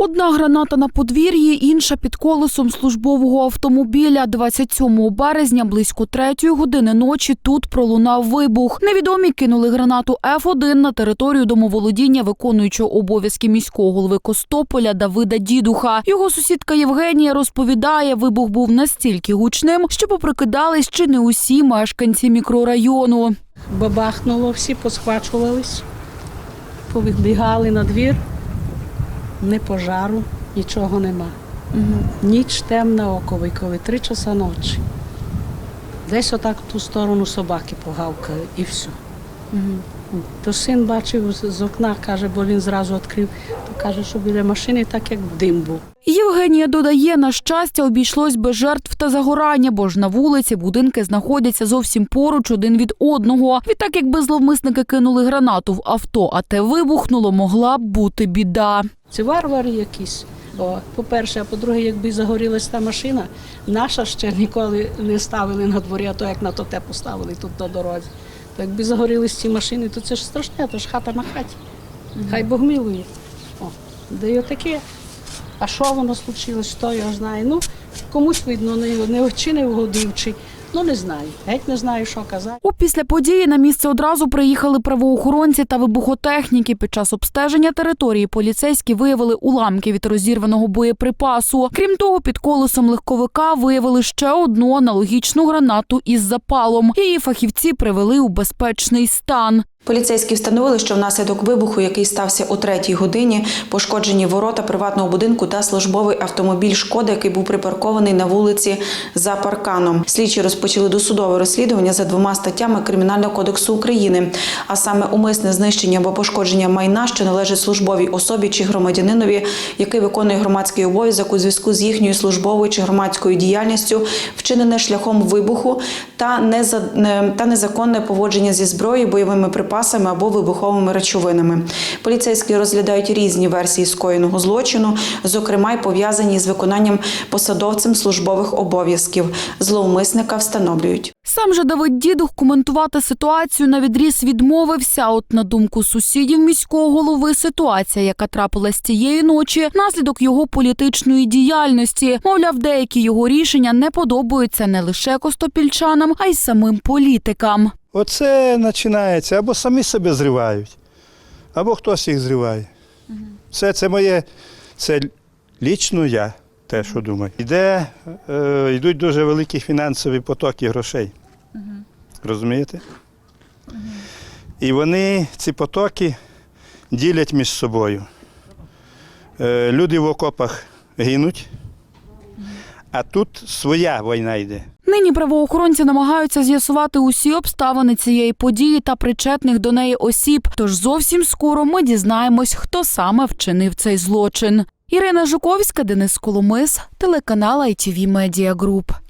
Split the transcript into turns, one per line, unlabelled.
Одна граната на подвір'ї, інша під колесом службового автомобіля. 27 березня близько третьої години ночі тут пролунав вибух. Невідомі кинули гранату Ф1 на територію домоволодіння виконуючого обов'язки міського голови Костополя Давида Дідуха. Його сусідка Євгенія розповідає, вибух був настільки гучним, що поприкидались чи не усі мешканці мікрорайону.
Бабахнуло, всі посхвачувались, повибігали на двір, не пожару, нічого нема. Ніч темна оковий, коли три часа ночі. Десь отак в ту сторону собаки погавкали і все. То син бачив з- окна, каже, бо він зразу відкрив, каже, що біля машини так як дим був.
Євгенія додає, на щастя, обійшлось без жертв та загорання, бо ж на вулиці будинки знаходяться зовсім поруч один від одного. Відтак, якби зловмисники кинули гранату в авто, а те вибухнуло, могла б бути біда.
Це варвари якісь. О, по-перше, а по-друге, якби загорілась та машина, наша ще ніколи не ставили на дворі, а то як на то те поставили тут на дорозі. То якби загорілись ці машини, то це ж страшне, то ж хата на хаті. Хай Бог милує. О, де й отаке. А що воно случилось, хто його знає. Ну, комусь видно, не, не чи не вгодив, чи ну не знаю. Геть не знаю, що казати.
У після події на місце одразу приїхали правоохоронці та вибухотехніки. Під час обстеження території поліцейські виявили уламки від розірваного боєприпасу. Крім того, під колесом легковика виявили ще одну аналогічну гранату із запалом. Її фахівці привели у безпечний стан.
Поліцейські встановили, що внаслідок вибуху, який стався о третій годині, пошкоджені ворота приватного будинку та службовий автомобіль «Шкода», який був припаркований на вулиці за парканом. Слідчі розпочали досудове розслідування за двома статтями Кримінального кодексу України, а саме умисне знищення або пошкодження майна, що належить службовій особі чи громадянинові, який виконує громадський обов'язок у зв'язку з їхньою службовою чи громадською діяльністю, вчинене шляхом вибуху та неза- та незаконне поводження зі зброєю, бойовими припасами або вибуховими речовинами. Поліцейські розглядають різні версії скоєного злочину, зокрема й пов'язані з виконанням посадовцем службових обов'язків. Зловмисника встановлюють.
Сам же Давид Дідух коментувати ситуацію на відріз відмовився. От на думку сусідів міського голови, ситуація, яка трапилась цієї ночі, наслідок його політичної діяльності. Мовляв, деякі його рішення не подобаються не лише костопільчанам, а й самим політикам.
Оце починається, або самі себе зривають, або хтось їх зриває. Все це моє, це лічно я, те, що думаю. Йде, е, йдуть дуже великі фінансові потоки грошей. Розумієте? І вони ці потоки ділять між собою. Е, люди в окопах гинуть, а тут своя війна йде.
Нині правоохоронці намагаються з'ясувати усі обставини цієї події та причетних до неї осіб. Тож зовсім скоро ми дізнаємось, хто саме вчинив цей злочин. Ірина Жуковська, Денис Коломис, телеканал ITV Media Group.